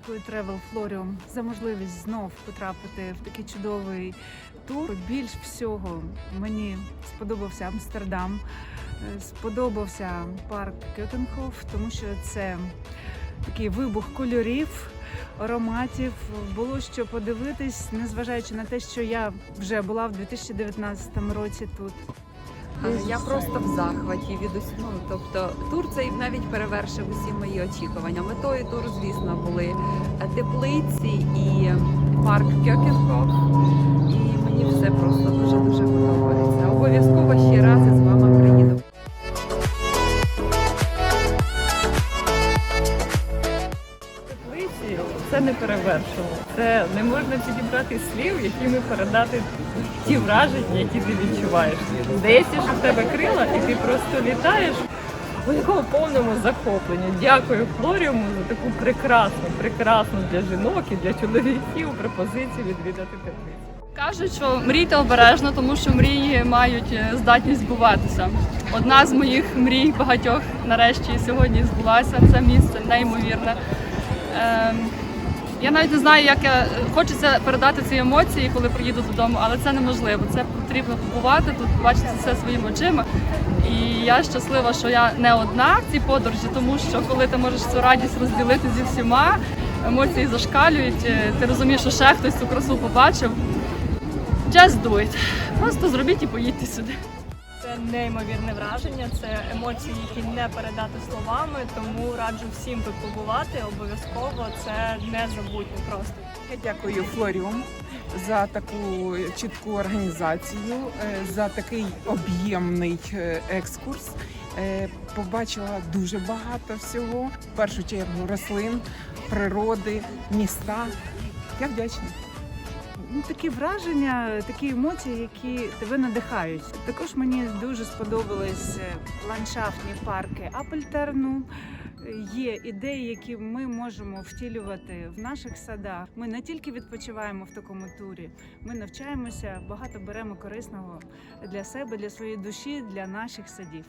Дякую Travel Florium за можливість знов потрапити в такий чудовий тур. Більш всього мені сподобався Амстердам, е, сподобався парк Кьотенхоф, тому що це такий вибух кольорів, ароматів. Було що подивитись, незважаючи на те, що я вже була в 2019 році тут. Я просто в захваті від усього. Тобто тур цей навіть перевершив усі мої очікування. Метою туру, звісно, були е, теплиці і парк Кьокенхоф. І мені все просто дуже дуже подобається. Обов'язково ще раз це не перевершено. Це не можна підібрати слів, якими передати ті враження, які ти відчуваєш. Здається, що в тебе крила, і ти просто літаєш у якому повному захопленні. Дякую Флоріуму за таку прекрасну, прекрасну для жінок і для чоловіків пропозицію відвідати теплицю. Кажуть, що мрійте обережно, тому що мрії мають е, здатність збуватися. Одна з моїх мрій багатьох нарешті сьогодні збулася. Це місце неймовірне. Я навіть не знаю, як я хочеться передати ці емоції, коли приїду додому, але це неможливо. Це потрібно побувати тут, побачити все своїми очима. І я щаслива, що я не одна в цій подорожі, тому що коли ти можеш цю радість розділити зі всіма, емоції зашкалюють. е, Ти розумієш, що ще хтось цю красу побачив. Just do it. Просто зробіть і поїдьте сюди. Це неймовірне враження, це емоції, які не передати словами. Тому раджу всім тут побувати. Обов'язково це незабутньо просто. Я дякую Флоріум за таку чітку організацію, е, за такий об'ємний е, екскурс. Е, Побачила дуже багато всього. В першу чергу рослин, природи, міста. Я вдячна. Ну, такі враження, такі емоції, які тебе надихають. Також мені дуже сподобались е, ландшафтні парки Апельтерну. Є ідеї, які ми можемо втілювати в наших садах. Ми не тільки відпочиваємо в такому турі, ми навчаємося, багато беремо корисного для себе, для своєї душі, для наших садів.